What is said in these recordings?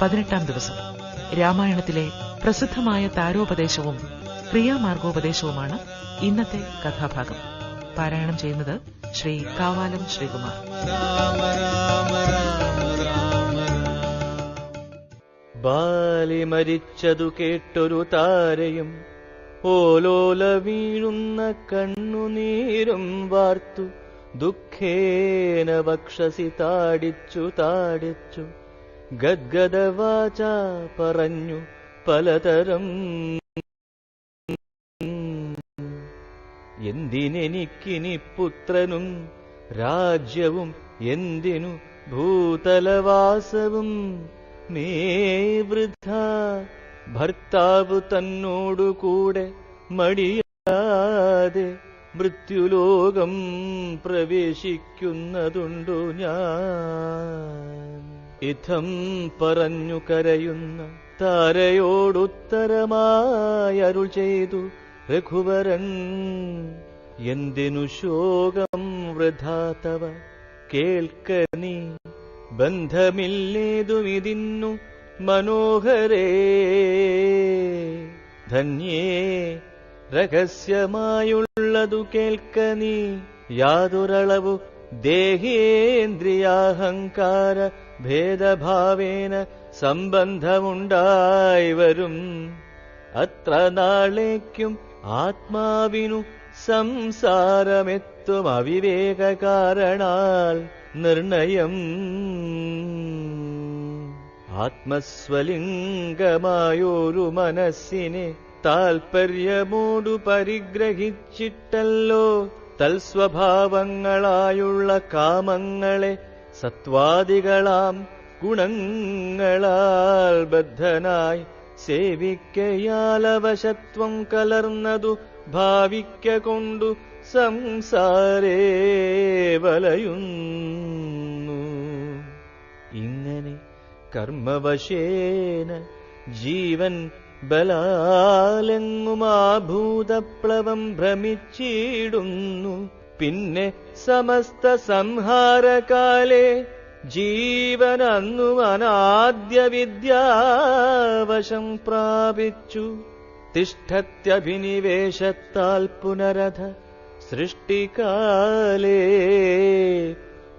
പതിനെട്ടാം ദിവസം. രാമായണത്തിലെ പ്രസിദ്ധമായ താരോപദേശവും ക്രിയാമാർഗോപദേശവുമാണ് ഇന്നത്തെ കഥാഭാഗം. പാരായണം ചെയ്യുന്നത് ശ്രീ കാവാലം ശ്രീകുമാർ. ബാലി മരിച്ചതു കേട്ടൊരു താരയും ഓലോല വീഴുന്ന കണ്ണുനീരും വാർത്തു ദുഃഖേന വക്ഷസി താടിച്ചു താടിച്ചു. ഗദ്ഗദവാച പറഞ്ഞു പലതരം. എന്തിനെനിക്കിനി പുത്രനും രാജ്യവും എന്തിനു ഭൂതലവാസവും? മേ വൃദ്ധ ഭർത്താവ് തന്നോടുകൂടെ മടിയാതെ മൃത്യുലോകം പ്രവേശിക്കുന്നതുണ്ടു ഞാൻ. ഇഥം പറഞ്ഞു കരയുന്ന താരയോടുത്തരമായി അരുൾ ചെയ്തു രഘുവരൻ. എന്തിനു ശോകം വൃഥാതവ? കേൾക്ക നീ. ബന്ധമില്ലേതുമിതിന്നു മനോഹരേ. ധന്യേ രഹസ്യമായുള്ളതു കേൾക്ക നീ. യാതൊരളവു ദേഹേന്ദ്രിയാഹങ്കാര ഭേദഭാവേന സംബന്ധമുണ്ടായി വരും. അത്ര നാളേക്കും ആത്മാവിനു സംസാരമെത്തും അവിവേക കാരണാൽ നിർണയം. ആത്മസ്വലിംഗമായൊരു മനസ്സിനെ താൽപര്യമോടു പരിഗ്രഹിച്ചിട്ടല്ലോ തൽസ്വഭാവങ്ങളായുള്ള കാമങ്ങളെ സത്വാദികളാം ഗുണങ്ങളാൽ ബദ്ധനായി സേവിക്കയാലവശത്വം കലർന്നതു ഭാവിക്ക കൊണ്ടു സംസാരേ വലയുന്നു. ഇങ്ങനെ കർമ്മവശേന ജീവൻ ബലാലെങ്ങുമാഭൂതപ്ലവം ഭ്രമിച്ചിടുന്നു പിന്നെ സമസ്ത സംഹാരകാലേ ജീവനന്നു അനാദ്യ വിദ്യാവശം പ്രാപിച്ചു തിഷ്ഠത്യഭിനിവേശത്താൽ പുനരധ സൃഷ്ടികാലേ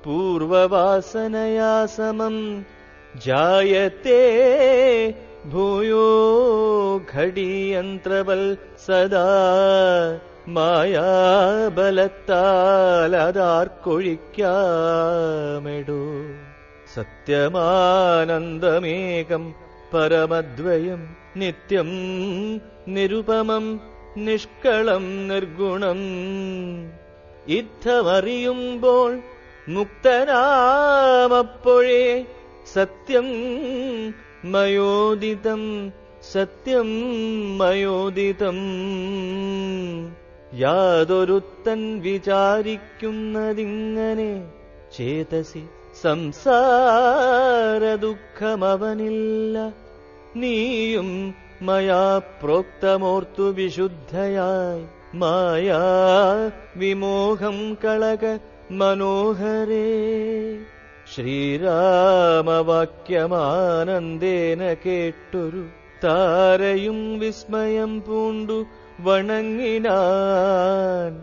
പൂർവവാസനയാ സമം ജായത്തെ ഭൂയോ ഘടിയന്ത്രവൽ സദാ മായാബലത്താലതാർക്കൊഴിക്കാമെടു സത്യമാനന്ദമേകം പരമദ്വയം നിത്യം നിരുപമം നിഷ്കളം നിർഗുണം ഇദ്ധമറിയുമ്പോൾ മുക്തനാമപ്പോഴേ സത്യം മയോദിതം സത്യം മയോദിതം. യാതൊരുത്തൻ വിചാരിക്കുന്നതിങ്ങനെ ചേതസി സംസാര ദുഃഖമവനില്ല നീയും മയാ പ്രോക്തമോർത്തു വിശുദ്ധയായി. മായാ വിമോഹം കളക മനോഹരേ. ശ്രീരാമവാക്യമാനന്ദേന കേട്ടൊരു താരയും വിസ്മയം പൂണ്ടു വണങ്ങിനാൻ.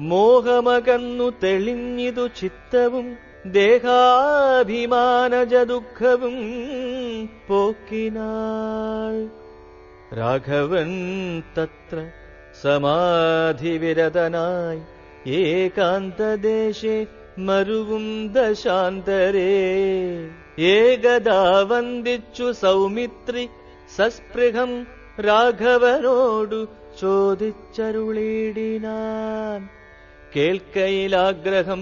മോഹമകന്നു തെളിഞ്ഞിതു ചിത്തവും ദേഹാഭിമാനജ ദുഃഖവും പോക്കിനാൾ. രാഘവൻ തത്ര സമാധിവിരതനായി ഏകാന്തദേശേ മരുവും ദശാന്തരേ ഏകദാ വന്ദിച്ചു സൗമിത്രി സസ്പൃഹം രാഘവനോടു ചോദിച്ചരുളിടിനാൻ കേൾക്കയിലാഗ്രഹം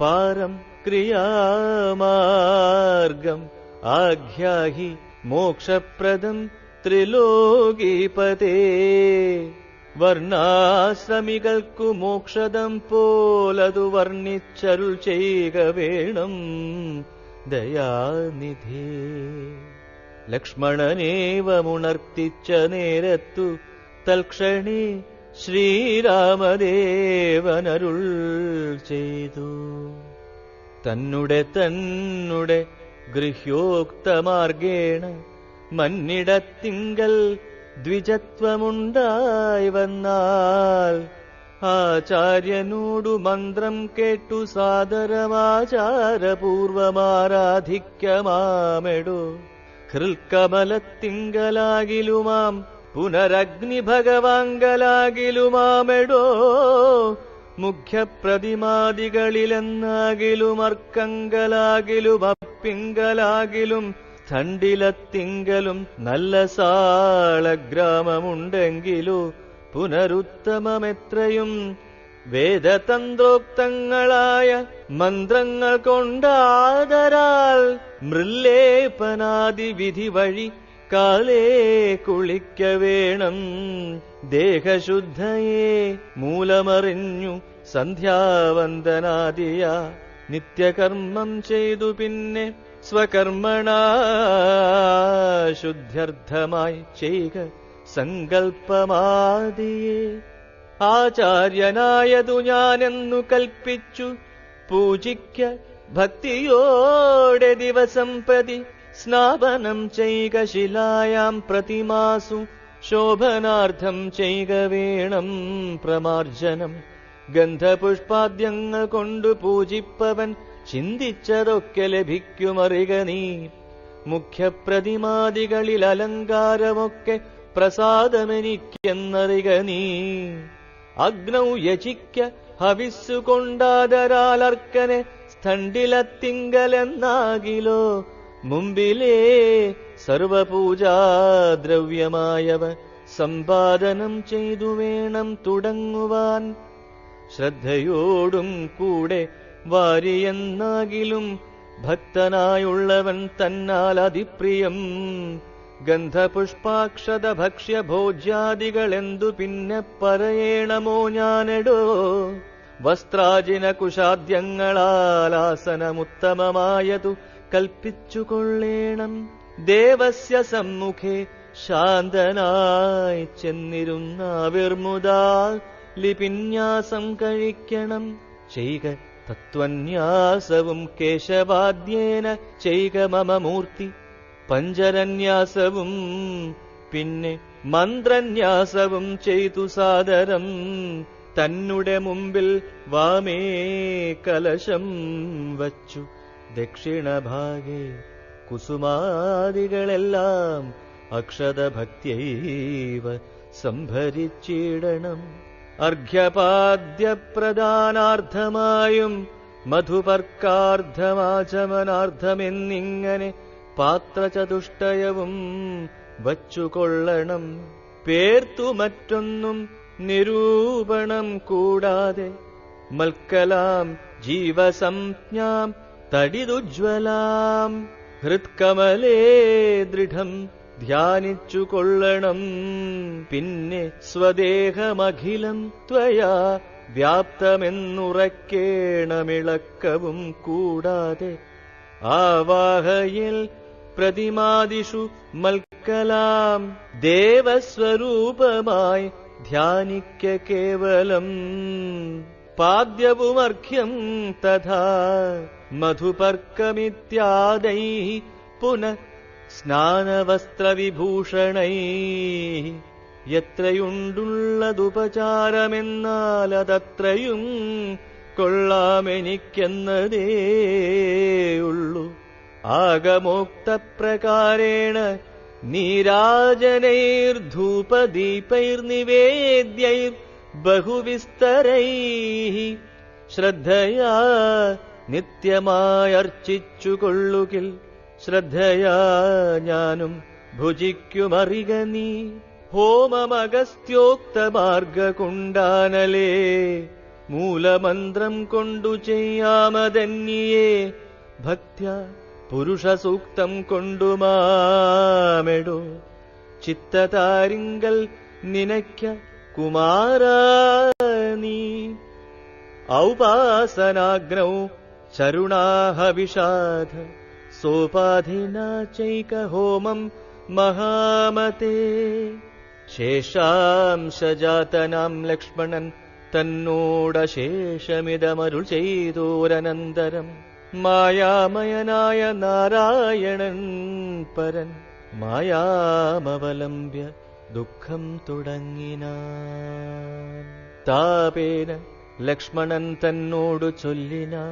പാരം ക്രിയാമാർഗം ആഖ്യാഹി മോക്ഷപ്രദം ത്രിലോകീപതേ വർണാശ്രമികൾക്കു മോക്ഷദം പോലതു വർണിച്ചരുൾ ചെയ്യുക വേണം ദയാനിധി. ലക്ഷ്മണനേവമുണർത്തിച്ച നേരത്തു തൽക്ഷണി ശ്രീരാമദേവനരുൾ ചെയ്തു. തന്നുടെ തന്നുടെ ഗൃഹ്യോക്തമാർഗേണ മന്നിടത്തിങ്കൽ ദ്വിജത്വമുണ്ടായി വന്നാൽ ആചാര്യനോടു മന്ത്രം കേട്ടു സാദരമാചാരപൂർവമാരാധിക്കമാമെടു ഹൃൽക്കമലത്തിങ്കലാകിലുമാം പുനരഗ്നി ഭഗവാങ്കലാകിലുമാമെടോ മുഖ്യപ്രതിമാദികളിലെന്നാകിലും അർക്കങ്കലാകിലും അപ്പിങ്കലാകിലും സ്ഥണ്ടിലത്തിങ്കലും നല്ല സാളഗ്രാമമുണ്ടെങ്കിലു പുനരുത്തമമെത്രയും വേദതന്ത്രോക്തങ്ങളായ മന്ത്രങ്ങൾ കൊണ്ടാദരാൽ മൃല്ലേപനാദി വിധി വഴി കാലേ കുളിക്ക വേണം. ദേഹശുദ്ധയെ മൂലമറിഞ്ഞു സന്ധ്യാവന്ദനാദിയ നിത്യകർമ്മം ചെയ്തു പിന്നെ സ്വകർമ്മണ ശുദ്ധ്യർത്ഥമായി ചെയ്യുക സങ്കൽപ്പമാദിയെ. ആചാര്യനായതു ഞാനെന്നു കൽപ്പിച്ചു പൂജിക്ക ഭക്തിയോടെ ദിവസം പ്രതി സ്നാപനം ചെയ്യുക ശിലായാം പ്രതിമാസു ശോഭനാർത്ഥം ചെയ്യുക വേണം പ്രമാർജനം. ഗന്ധപുഷ്പാദ്യങ്ങൾ കൊണ്ടു പൂജിപ്പവൻ ചിന്തിച്ചതൊക്കെ ലഭിക്കുമറിക നീ. മുഖ്യപ്രതിമാദികളിൽ അലങ്കാരമൊക്കെ പ്രസാദമെനിക്കെന്നറിക നീ. അഗ്നൗ യചിക്ക ഹവിസ്സു കൊണ്ടാദരാലർക്കനെ സ്ഥണ്ടിലത്തിങ്കലെന്നാകിലോ മുമ്പിലേ സർവപൂജാദ്രവ്യമായവ സമ്പാദനം ചെയ്തു വേണം തുടങ്ങുവാൻ. ശ്രദ്ധയോടും കൂടെ വാരിയെന്നാകിലും ഭക്തനായുള്ളവൻ തന്നാൽ അതിപ്രിയം. ഗന്ധപുഷ്പാക്ഷത ഭക്ഷ്യ ഭോജ്യാദികളെന്തു പിന്നെ പറയേണമോ ഞാനെടോ? വസ്ത്രാജിന കുശാദ്യങ്ങളാലാസനമുത്തമമായതു കൽപ്പിച്ചുകൊള്ളേണം. ദേവസ്യ സമ്മുഖേ ശാന്തനായി ചെന്നിരുന്ന വിർമുദാ ലിപിന്യാസം കഴിക്കണം. ചെയ്യുക തത്വന്യാസവും കേശവാദ്യേന ചെയ്ക മമ മൂർത്തി. പഞ്ചരന്യാസവും പിന്നെ മന്ത്രന്യാസവും ചെയ്തു സാദരം. തന്നുടെ മുമ്പിൽ വാമേ കലശം വച്ചു. ദക്ഷിണഭാഗേ കുസുമാദികളെല്ലാം അക്ഷതഭക്തിയൈവ സംഭരിച്ചിടണം. അർഘ്യപാദ്യപ്രദാനാർത്ഥമായും മധുപർക്കാർദ്ധമാചമനാർത്ഥമെന്നിങ്ങനെ പാത്രചതുഷ്ടയവും വച്ചുകൊള്ളണം. പേർത്തു മറ്റൊന്നും നിരൂപണം കൂടാതെ മൽക്കലാം ജീവസംജ്ഞാം തടിതുജ്വലാം ഹൃത്കമലേ ദൃഢം ധ്യാനിച്ചു കൊള്ളണം പിന്നെ സ്വദേഹമഖിലം ത്വയാ വ്യാപ്തമെന്നുറക്കേണമിളക്കവും കൂടാതെ ആവാഹയിൽ പ്രതിമാദിഷു മൽക്കലാം ദേവസ്വരൂപമായി ധ്യാനിക്ക കേവലം പാദ്യവുമർഘ്യം തഥാ മധുപർക്കമിത്യാദൈ പുനഃ സ്നാനവസ്ത്രവിഭൂഷണൈ. എത്രയുണ്ടുള്ളതുപചാരമെന്നാൽ അതത്രയും കൊള്ളാമെനിക്കെന്നതേയുള്ളൂ ആഗമോക്തപ്രകാരേണ നീരാജനൈർധൂപദീപൈർനിവേദ്യൈർ ബഹുവിസ്തരൈ. ശ്രദ്ധയാ നിത്യമായർച്ചിച്ചുകൊള്ളുകിൽ ശ്രദ്ധയാ ഞാനും ഭുജിക്കുമറിക നീ. ഹോമമഗസ്ത്യോക്തമാർഗകുണ്ടാനലേ മൂലമന്ത്രം കൊണ്ടു ചെയ്യാമതന്യേ ഭക്ത്യ പുരുഷസൂക്തം കൊണ്ടുമാമെടോ ചിത്തതാരിങ്കൽ നിനയ്ക്ക കുമാരാ ഔപാസനാഗ്നൗ ചരുണാഹവിഷാധ സോപാധിനാ सोपाधिना चैकहोमम् महामते। शेषांशजातनाम् लक्ष्मणन् तन्नोडशेषमिदमरुचैदोरनन्तरम् मायामयनाय नारायणन् परन् मायामवलम्ब्य दुःखम् तुडङ्गिना तापेन लक्ष्मणन् तन्नोडु चोल्लिना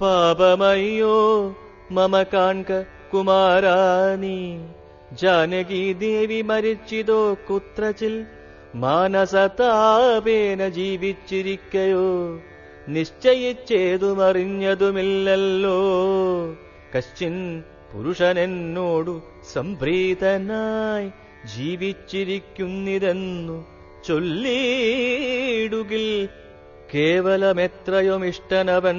पापमय्यो മമ കാൺക കുമാരാനീ ജാനകി ദേവി മരിച്ചിതോ കുത്രച്ചിൽ. മാനസതാപേന ജീവിച്ചിരിക്കയോ. നിശ്ചയിച്ചേതുമറിഞ്ഞതുമില്ലല്ലോ. കശ്ചിൻ പുരുഷനെന്നോടു സംപ്രീതനായി ജീവിച്ചിരിക്കുന്നിതെന്നു ചൊല്ലിയിടുകിൽ കേവലമെത്രയുമിഷ്ടനവൻ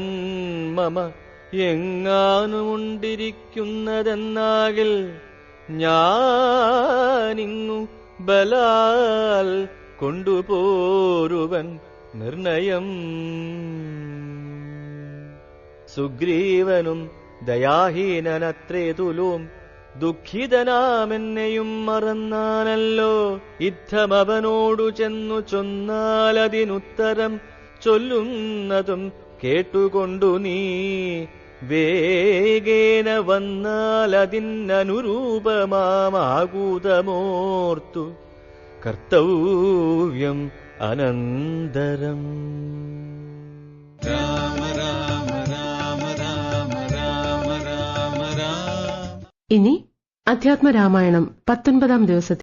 മമ എങ്ങാനുമുണ്ടിരിക്കുന്നതെന്നാകിൽ ഞാനിങ്ങു ബലാൽ കൊണ്ടുപോരുവൻ നിർണയം. സുഗ്രീവനും ദയാഹീനനത്രേ തുലോം ദുഃഖിതനാമെന്നെയും മറന്നാനല്ലോ. യുദ്ധമവനോടു ചെന്നു ചൊന്നാലതിനുത്തരം ചൊല്ലുന്നതും കേട്ടുകൊണ്ടു നീ വേഗേന വന്നാലതിനനുരൂപമാകൂതമോർത്തു കർത്തവ്യം അനന്തരം. ഇനി അധ്യാത്മരാമായണം പത്തൊൻപതാം ദിവസത്തെ